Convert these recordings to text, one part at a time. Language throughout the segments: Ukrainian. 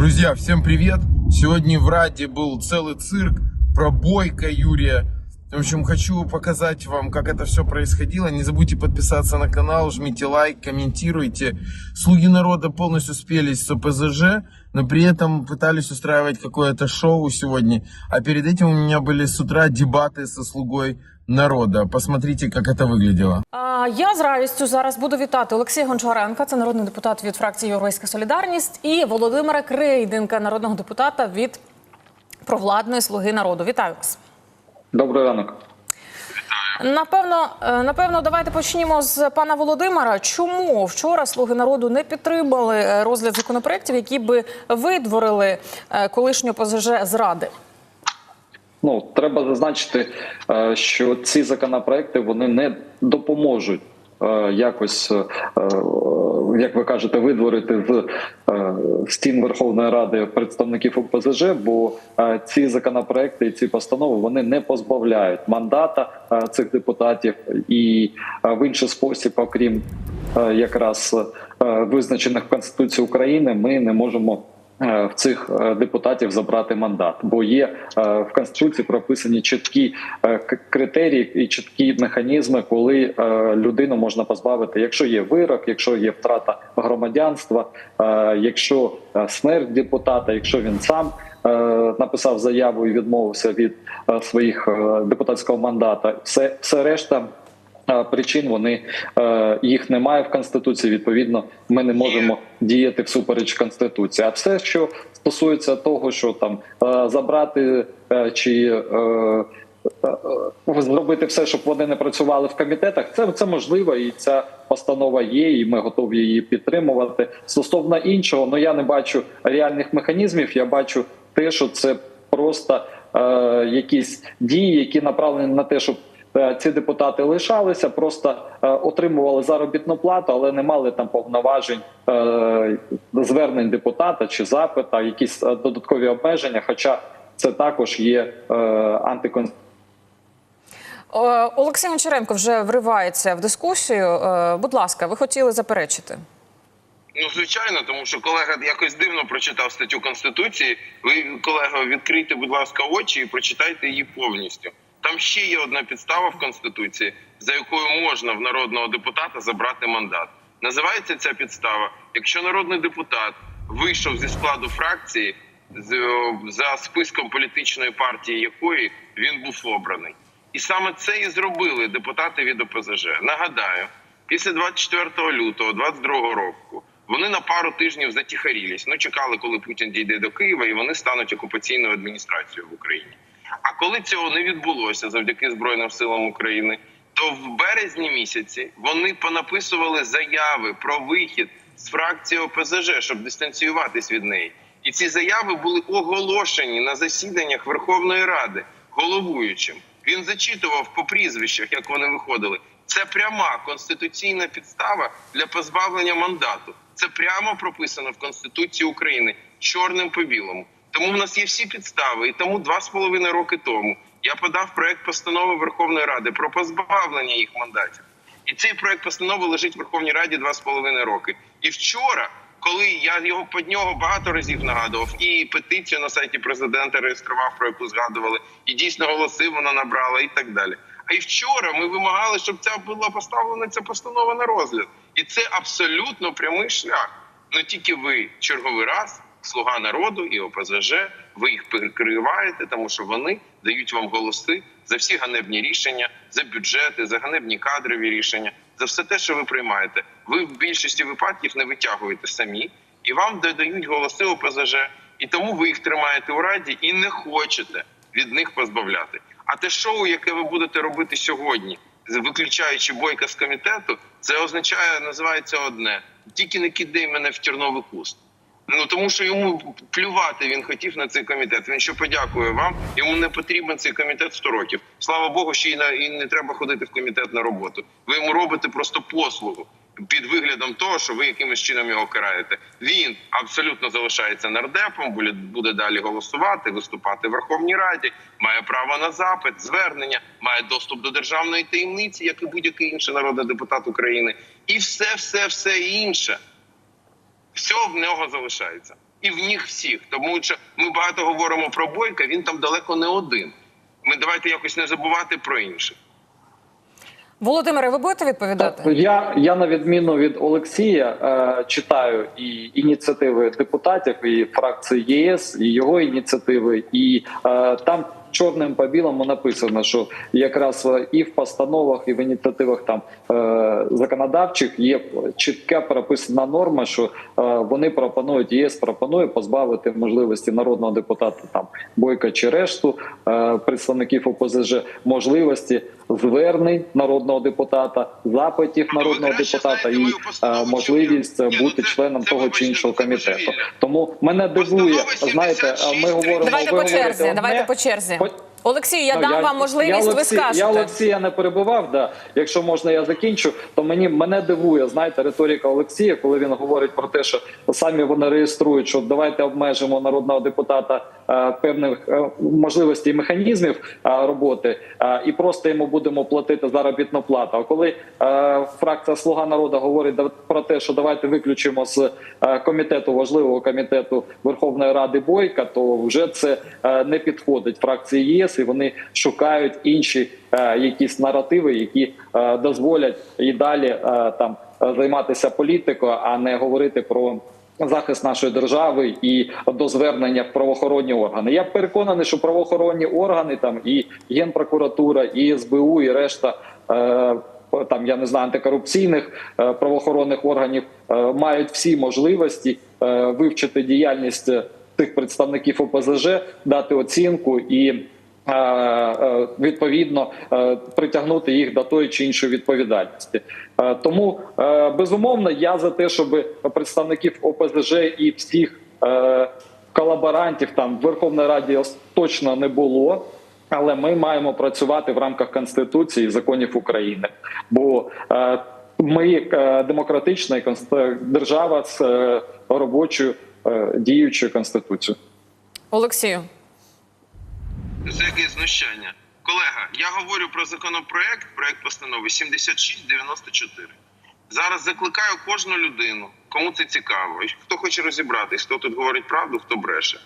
Друзья, всем привет! Сегодня в Раде был целый цирк про Бойко Юрия. В общем, хочу показать вам, как это все происходило. Не забудьте подписаться на канал, жмите лайк, комментируйте. Слуги народа полностью спелись с ОПЗЖ, но при этом пытались устраивать какое-то шоу сегодня. А перед этим у меня были с утра дебаты со слугой народа. Посмотрите, как это выглядело. А, Я з радістю зараз буду вітати Олексія Гончаренка, це народний депутат від фракції Європейська Солідарність, і Володимира Крейденка, народного депутата від провладної слуги народу. Вітаю вас. Добрий ранок. Напевно, е, напевно, давайте почнімо з пана Володимира. Чому вчора слуги народу не підтримали е, розгляд законопроєктів, які би видворили е, колишню ПЗЖ з ради? Ну треба зазначити, е, що ці законопроекти вони не допоможуть е, якось, е, як ви кажете, видворити з стін Верховної Ради представників ОПЗЖ, бо ці законопроекти і ці постанови вони не позбавляють мандата цих депутатів і в інший спосіб, окрім якраз визначених в Конституції України, ми не можемо. Е, В цих е, депутатів забрати мандат, бо є е, в конституції прописані чіткі критерії і чіткі механізми, коли людину можна позбавити, якщо є вирок, якщо є втрата громадянства, якщо смерть депутата, якщо він сам написав заяву і відмовився від своїх депутатського мандата, все, все решта. Причин вони їх немає в конституції. Відповідно, ми не можемо діяти всупереч конституції. А все, що стосується того, що там забрати чи зробити все, щоб вони не працювали в комітетах, це, це можливо, і ця постанова є, і ми готові її підтримувати. Стосовно іншого, ну я не бачу реальних механізмів. Я бачу те, що це просто якісь дії, які направлені на те, щоб ці депутати лишалися, просто е, отримували заробітну плату, але не мали там повноважень е, звернень депутата чи запита, якісь е, додаткові обмеження. Хоча це також є е, антиконституційним. Е, Олексій Гончаренко вже вривається в дискусію. Е, Будь ласка, ви хотіли заперечити? Ну, звичайно, тому що колега якось дивно прочитав статтю Конституції. Ви, колега, відкрийте, будь ласка, очі і прочитайте її повністю. Там ще є одна підстава в Конституції, за якою можна в народного депутата забрати мандат. Називається ця підстава, якщо народний депутат вийшов зі складу фракції е, за списком політичної партії, якої він був обраний. І саме це і зробили депутати від ОПЗЖ. Нагадаю, після 24 лютого 22 року вони на пару тижнів затіхарілись. Ну чекали, коли Путін дійде до Києва, і вони стануть окупаційною адміністрацією в Україні. А коли цього не відбулося завдяки Збройним силам України, то в березні місяці вони понаписували заяви про вихід з фракції ОПЗЖ, щоб дистанціюватись від неї. І ці заяви були оголошені на засіданнях Верховної Ради головуючим. Він зачитував по прізвищах, як вони виходили. Це пряма конституційна підстава для позбавлення мандату. Це прямо прописано в Конституції України чорним по білому. Тому в нас є всі підстави. І тому два з половиною роки тому я подав проект постанови Верховної Ради про позбавлення їх мандатів. І цей проект постанови лежить в Верховній Раді два з половиною роки. І вчора, коли я його під нього багато разів нагадував, і петицію на сайті президента реєстрував, про яку згадували, і дійсно голоси вона набрала, і так далі. А і вчора ми вимагали, щоб ця була поставлена ця постанова на розгляд, і це абсолютно прямий шлях. Ну тільки ви черговий раз, слуга народу і ОПЗЖ, ви їх перекриваєте, тому що вони дають вам голоси за всі ганебні рішення, за бюджети, за ганебні кадрові рішення, за все те, що ви приймаєте. Ви в більшості випадків не витягуєте самі, і вам додають голоси ОПЗЖ, і тому ви їх тримаєте у раді і не хочете від них позбавляти. А те шоу, яке ви будете робити сьогодні, виключаючи бойка з комітету, це означає, називається одне: тільки не кидай мене в терновий куст. Ну тому що йому плювати він хотів на цей комітет. Він що подякує вам. Йому не потрібен цей комітет 100 років. Слава Богу, ще й на і не треба ходити в комітет на роботу. Ви йому робите просто послугу під виглядом того, що ви якимось чином його караєте. Він абсолютно залишається нардепом, буде, буде далі голосувати, виступати в Верховній Раді, має право на запит, звернення, має доступ до державної таємниці, як і будь-який інший народний депутат України, і все, все, все інше все в нього залишається. і в них всіх. Тому що ми багато говоримо про бойка, він там далеко не один. Ми давайте якось не забувати про інших. Володимире, ви будете відповідати? Я, я на відміну від Олексія е, читаю і ініціативи депутатів, і фракції ЄС, і його ініціативи, і е, там чорним по білому написано, що якраз е, і в постановах, і в ініціативах там е, законодавчих є чітка прописана норма, що е, вони пропонують ЄС пропонує позбавити можливості народного депутата там Бойка чи решту представників ОПЗЖ можливості звернень народного депутата, запитів народного депутата і е, можливість бути членом того чи іншого комітету. Тому мене дивує, знаєте, ми говоримо. Давайте по черзі. Давайте по черзі. Олексію, я Ну, дам вам можливість. я ви Олексій- скажете. Я Олексія не перебивав. Да. Якщо можна, я закінчу. То мені мене дивує, знаєте, риторика Олексія, коли він говорить про те, що самі вони реєструють, що давайте обмежимо народного депутата е, певних е, можливостей і механізмів е, роботи, е, і просто йому будемо платити заробітну плату. А коли е, фракція Слуга народу говорить про те, що давайте виключимо з е, комітету важливого комітету Верховної Ради Бойка, то вже це е, не підходить фракції ЄС, і вони шукають інші е, якісь наративи, які е, дозволять і далі е, там займатися політикою, а не говорити про. Захист нашої держави і до звернення в правоохоронні органи. Я переконаний, що правоохоронні органи там і генпрокуратура, і СБУ, і решта е, там я не знаю антикорупційних е, правоохоронних органів е, мають всі можливості е, вивчити діяльність тих представників ОПЗЖ, дати оцінку і. Е, е, Відповідно е, притягнути їх до тої чи іншої відповідальності, тому безумовно я за те, щоб представників ОПЗЖ і всіх колаборантів там в Верховній Раді точно не було. Але ми маємо працювати в рамках конституції і законів України, бо ми демократична держава з робочою діючою конституцією. Олексію. Це якесь знущання. Колега, я говорю про законопроект, проект постанови 7694. Зараз закликаю кожну людину, кому це цікаво, хто хоче розібратись, хто тут говорить правду, хто бреше.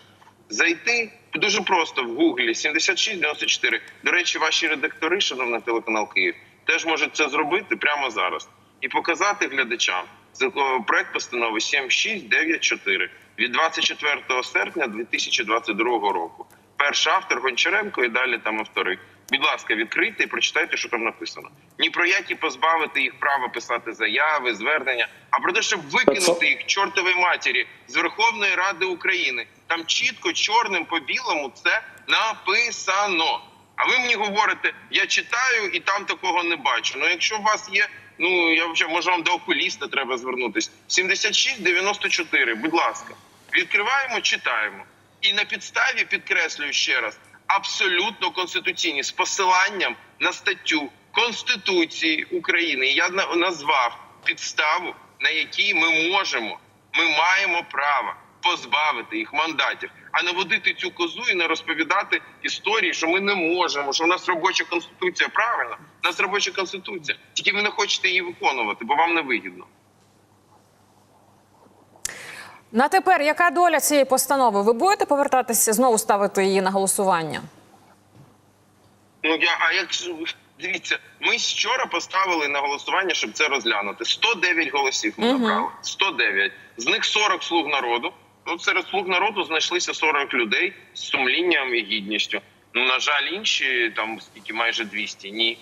Зайти дуже просто в гуглі 7694. До речі, ваші редактори, шановний телеканал Київ, теж можуть це зробити прямо зараз і показати глядачам проект постанови 7694 від 24 серпня 2022 року. Перший автор Гончаренко і далі там автори. Будь ласка, відкрийте і прочитайте, що там написано. Ні про які позбавити їх права писати заяви, звернення, а про те, щоб викинути їх чортовій матері з Верховної Ради України. Там чітко чорним по білому це написано. А ви мені говорите, я читаю і там такого не бачу. Ну, якщо у вас є, ну я вже може вам до окуліста треба звернутись. 7694, будь ласка, відкриваємо, читаємо. І на підставі підкреслюю ще раз абсолютно конституційні з посиланням на статтю Конституції України. Я на- назвав підставу, на якій ми можемо, ми маємо право позбавити їх мандатів, а не водити цю козу і не розповідати історії, що ми не можемо, що в нас робоча конституція. Правильно, у нас робоча конституція. Тільки ви не хочете її виконувати, бо вам не вигідно. На тепер яка доля цієї постанови? Ви будете повертатися знову ставити її на голосування? Ну я а як дивіться, ми вчора поставили на голосування, щоб це розглянути. 109 голосів ми Мгм. набрали. 109. З них 40 слуг народу. Ну серед слуг народу знайшлися 40 людей з сумлінням і гідністю. Ну на жаль, інші там скільки майже 200, Ні.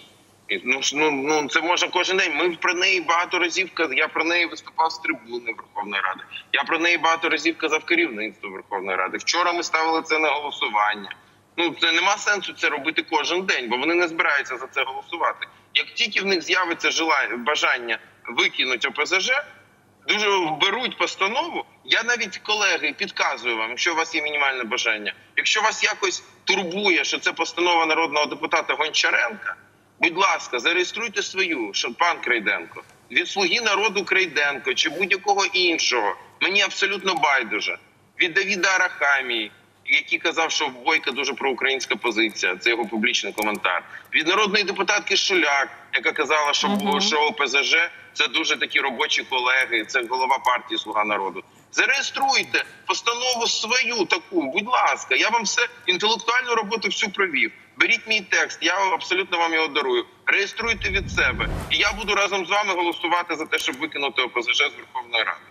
Ну ну, ну це може кожен день. Ми про неї багато разів каз- Я про неї виступав з трибуни Верховної Ради. Я про неї багато разів казав керівництво Верховної Ради. Вчора ми ставили це на голосування. Ну це нема сенсу це робити кожен день, бо вони не збираються за це голосувати. Як тільки в них з'явиться бажання викинути ОПЗЖ, дуже беруть постанову. Я навіть колеги підказую вам, якщо у вас є мінімальне бажання. Якщо вас якось турбує, що це постанова народного депутата Гончаренка, будь ласка, зареєструйте свою, пан Крейденко, від слуги народу Крейденко чи будь-якого іншого. Мені абсолютно байдуже. Від Давіда Арахамії, який казав, що в Бойка дуже проукраїнська позиція. Це його публічний коментар. Від народної депутатки Шуляк, яка казала, що, Мгм. що ОПЗЖ це дуже такі робочі колеги. Це голова партії Слуга народу. Зареєструйте постанову свою таку, будь ласка. Я вам все інтелектуальну роботу всю провів. Беріть мій текст, я абсолютно вам його дарую. Реєструйте від себе, і я буду разом з вами голосувати за те, щоб викинути ОПЗЖ з Верховної Ради.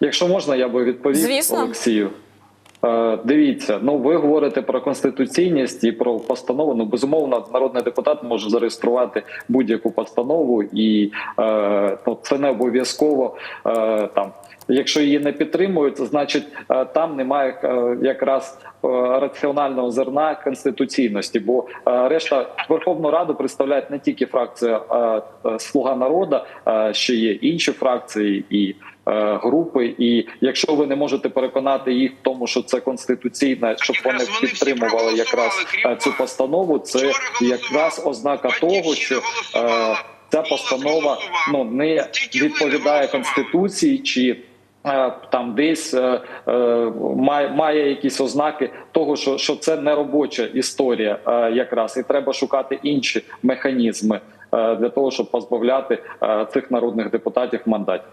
Якщо можна, я би відповів Звісно. Олексію. Е, дивіться, ну ви говорите про конституційність і про постанову. Ну безумовно, народний депутат може зареєструвати будь-яку постанову, і е, ну, це не обов'язково е, там. Якщо її не підтримують, значить е, там немає е, якраз е, раціонального зерна конституційності, бо решта Верховну Раду представляють не тільки фракція Слуга народу, ще є інші фракції і групи. І якщо ви не можете переконати їх в тому, що це конституційне, щоб вони підтримували якраз цю постанову, це якраз ознака того, що ця постанова ну не відповідає конституції чи. Е, Там десь е, е, має, має якісь ознаки того, що, що це не робоча історія, якраз і треба шукати інші механізми для того, щоб позбавляти цих народних депутатів мандатів.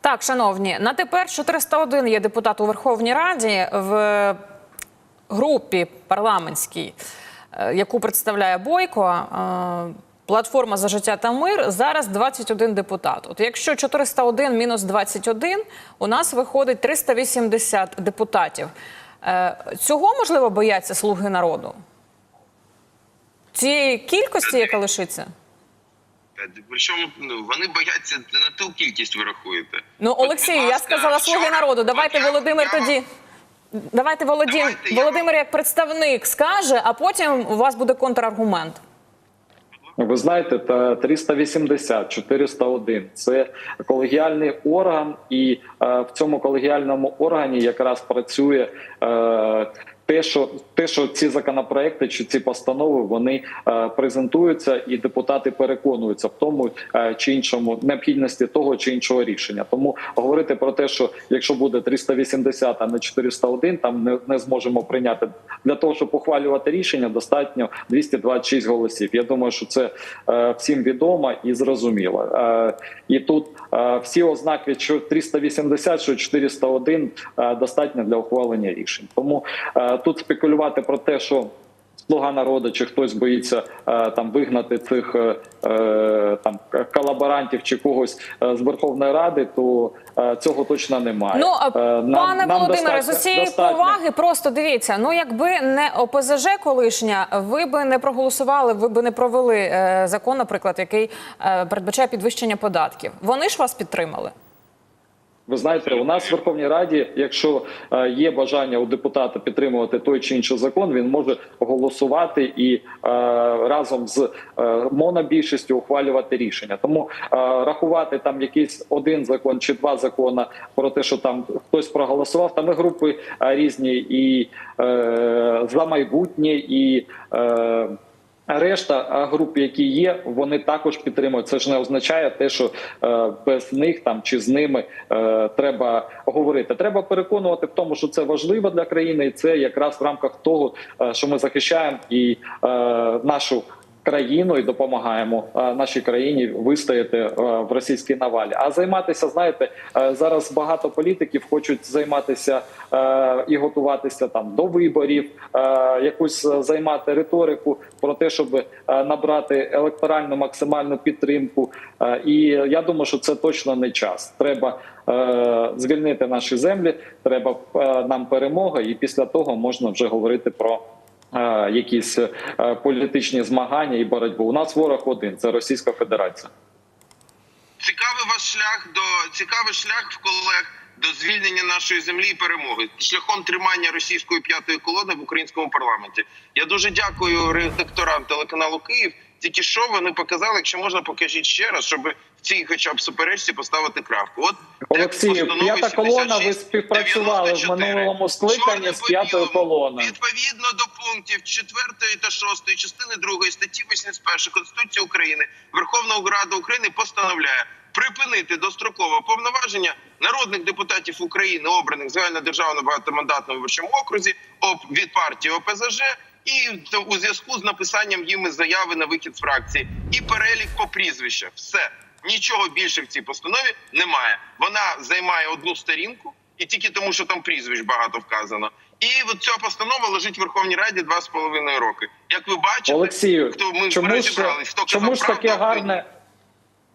Так, шановні, на тепер 401 є депутат у Верховній Раді в групі парламентській, яку представляє Бойко. Платформа за життя та мир зараз 21 депутат. От якщо 401 мінус 21, у нас виходить 380 депутатів. Е, Цього можливо бояться слуги народу? Цієї кількості, яка лишиться? Причому ну, вони бояться на ту кількість ви рахуєте. Ну, Олексій, я сказала слуги народу. Давайте Володимир тоді. Давайте. Володимир як представник скаже, а потім у вас буде контраргумент. Ви знаєте, та 380, 401 – це колегіальний орган, і е, в цьому колегіальному органі якраз працює е, те, що те, що ці законопроекти чи ці постанови вони е, презентуються, і депутати переконуються в тому е, чи іншому необхідності того чи іншого рішення. Тому говорити про те, що якщо буде 380, а не 401, там не, не зможемо прийняти для того, щоб ухвалювати рішення, достатньо 226 голосів. Я думаю, що це е, всім відомо і зрозуміло. Е, і тут е, всі ознаки, що 380, що 401 е, достатньо для ухвалення рішень. Тому е, тут спекулювати про те, що Слуга народу чи хтось боїться е, там вигнати цих е, е, там колаборантів чи когось з Верховної Ради, то цього точно немає. Ну, а, нам- пане нам Володимире, з усієї достатньо. поваги, просто дивіться. Ну, якби не ОПЗЖ колишня, ви би не проголосували, ви би не провели закон, наприклад, який передбачає підвищення податків. Вони ж вас підтримали. Ви знаєте, у нас в Верховній Раді, якщо е, є бажання у депутата підтримувати той чи інший закон, він може голосувати і е, разом з е, монобільшістю ухвалювати рішення. Тому рахувати там якийсь один закон чи два закони про те, що там хтось проголосував, там і групи різні, і за майбутнє, і Решта груп, які є, вони також підтримують. Це ж не означає те, що е, без них там чи з ними е, треба говорити. Треба переконувати в тому, що це важливо для країни, і це якраз в рамках того, е, що ми захищаємо і нашу. Країну і допомагаємо е, нашій країні вистояти е, в російській навалі. А займатися, знаєте, е, зараз багато політиків хочуть займатися і готуватися там до виборів, якусь займати риторику про те, щоб набрати електоральну максимальну підтримку. І я думаю, що це точно не час. Треба звільнити наші землі, треба нам перемога, і після того можна вже говорити про. Якісь е, політичні змагання і боротьбу. У нас ворог один це Російська Федерація. Цікавий ваш шлях до цікавий шлях в колег до звільнення нашої землі і перемоги шляхом тримання російської п'ятої колони в українському парламенті. Я дуже дякую редакторам телеканалу Київ. Тільки що вони показали, якщо можна, покажіть ще раз, щоб в цій, хоча б суперечці, поставити крапку. От Олексію, п'ята колона. Ви 76, співпрацювали в минулому скликанні з п'ятою колоною. Відповідно до пунктів 4 та 6 частини 2 статті 81 Конституції України Верховна Рада України постановляє припинити дострокове повноваження народних депутатів України, обраних в загальнодержавному багатомандатному виборчому окрузі об- від партії ОПЗЖ. І у зв'язку з написанням їми заяви на вихід з фракції і перелік по прізвищах. Все Нічого більше в цій постанові немає. Вона займає одну сторінку, і тільки тому, що там прізвищ багато вказано. І от ця постанова лежить в Верховній Раді два з половиною роки. Як ви бачите, Олексію, хто ми чому ж, хто чому ж таке правду, гарне?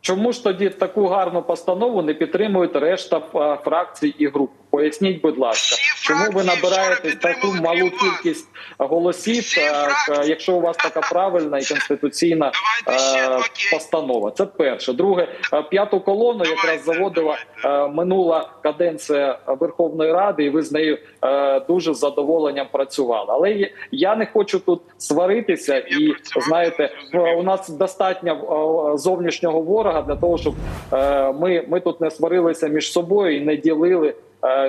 Чому ж тоді таку гарну постанову не підтримують решта фракцій і груп? Поясніть, будь ласка, чому ви набираєте таку малу кількість голосів, е, фракції. якщо у вас така правильна і конституційна е, постанова? Це перше. Друге, е, п'яту колону якраз заводила е, минула каденція Верховної Ради, і ви з нею е, дуже з задоволенням працювали. Але я- не хочу тут сваритися і знаєте, у нас достатньо е, зовнішнього ворога для того, щоб е, ми, ми тут не сварилися між собою і не ділили е,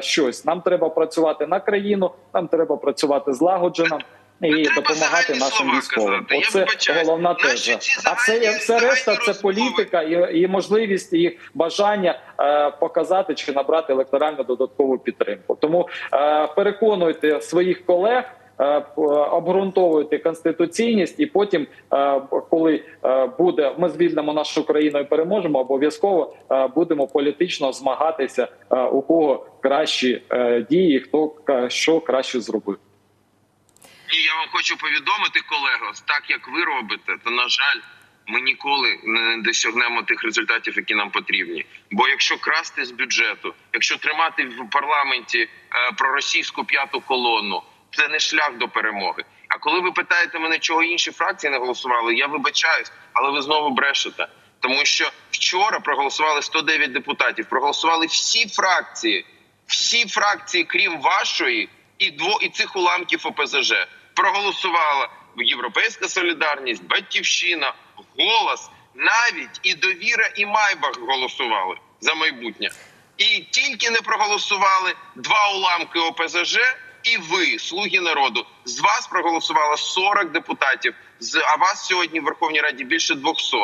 щось. Нам треба працювати на країну, нам треба працювати злагоджено. І ну, допомагати нашим військовим. казати. Оце я головна теза. А це все решта це політика і, і можливість і бажання е, показати чи набрати електоральну додаткову підтримку. Тому е, переконуйте своїх колег. Е, Обґрунтовуйте конституційність, і потім, е, коли е, буде, ми звільнимо нашу країну і переможемо, обов'язково будемо політично змагатися, у кого кращі дії, хто що краще зробив. І я вам хочу повідомити, колего, так як ви робите, то на жаль, ми ніколи не досягнемо тих результатів, які нам потрібні. Бо якщо красти з бюджету, якщо тримати в парламенті проросійську п'яту колону, це не шлях до перемоги. А коли ви питаєте мене, чого інші фракції не голосували, я вибачаюсь, але ви знову брешете. Тому що вчора проголосували 109 депутатів, проголосували всі фракції, всі фракції, крім вашої, і дво і цих уламків ОПЗЖ проголосувала Європейська Солідарність, Батьківщина, голос, навіть і довіра, і Майбах голосували за майбутнє. І тільки не проголосували два уламки ОПЗЖ, і ви, слуги народу. З вас проголосувало 40 депутатів. З а вас сьогодні в Верховній Раді більше 200.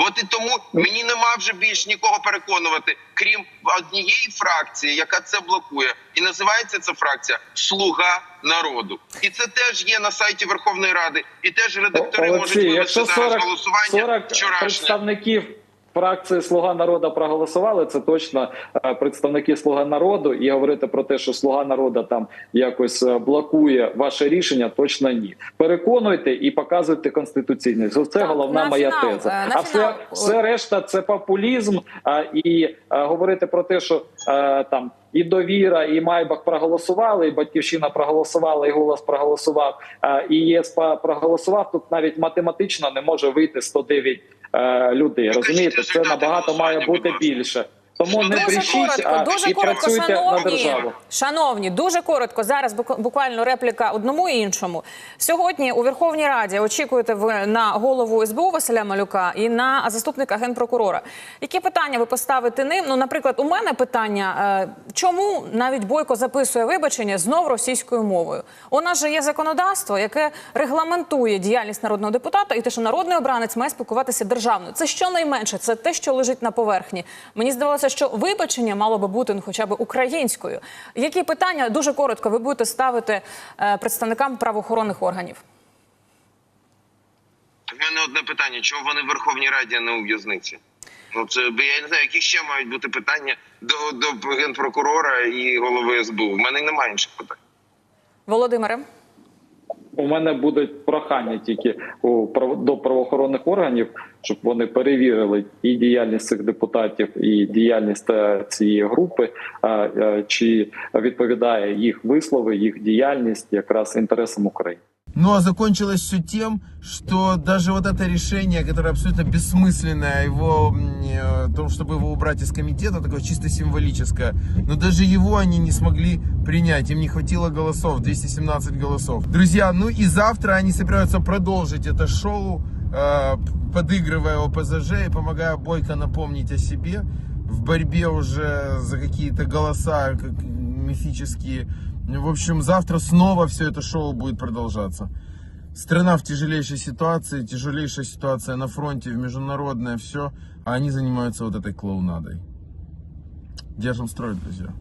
От і тому мені нема вже більш нікого переконувати, крім однієї фракції, яка це блокує, і називається ця фракція Слуга народу. І це теж є на сайті Верховної Ради, і теж редактори можуть Олексій, вивести зараз 40, голосування 40 вчорашнє. представників фракції Слуга народу проголосували, це точно е, представники Слуга народу. І говорити про те, що Слуга народу там якось е, блокує ваше рішення, точно ні. Переконуйте і показуйте конституційність. Це Так, головна на моя фінал, теза. е, на а все, все решта це популізм. А, і говорити про те, що там. І довіра, і Майбах проголосували, і батьківщина проголосувала, і голос проголосував, і єСПА проголосував. Тут навіть математично не може вийти 109 е, людей. Покажіть Розумієте, це набагато має бути більше. Тому не Дуже брешіть, коротко, а дуже і коротко, працюйте на шановні, державу. шановні, дуже коротко. Зараз бук- буквально репліка одному і іншому. Сьогодні у Верховній Раді очікуєте ви на голову СБУ Василя Малюка і на заступника генпрокурора. Які питання ви поставите ним? Ну, наприклад, у мене питання: е, чому навіть Бойко записує вибачення знов російською мовою? У нас же є законодавство, яке регламентує діяльність народного депутата, і те, що народний обранець має спілкуватися державною. Це щонайменше, це те, що лежить на поверхні. Мені здавалося, що вибачення мало би бути ну, хоча б українською. Які питання дуже коротко ви будете ставити е, представникам правоохоронних органів? В мене одне питання: чого вони в Верховній Раді, а не у в'язниці? Ну це я не знаю, які ще мають бути питання до, до генпрокурора і голови СБУ. В мене немає інших питань. Володимире, У мене буде прохання тільки у до правоохоронних органів, щоб вони перевірили і діяльність цих депутатів, і діяльність е, цієї групи, е, е, чи відповідає їх вислови, їх діяльність якраз інтересам України. Ну а закончилось все тем, что даже вот это решение, которое абсолютно бессмысленное, его, м, э, о том, чтобы его убрать из комитета, такое чисто символическое, но даже его они не смогли принять, им не хватило голосов, 217 голосов. Друзья, ну и завтра они собираются продолжить это шоу, э, подыгрывая ОПЗЖ и помогая Бойко напомнить о себе в борьбе уже за какие-то голоса как мифические. В общем, завтра снова все это шоу будет продолжаться. Страна в тяжелейшей ситуации, тяжелейшая ситуация на фронте, международное все, а они занимаются вот этой клоунадой. Держим строй, друзья.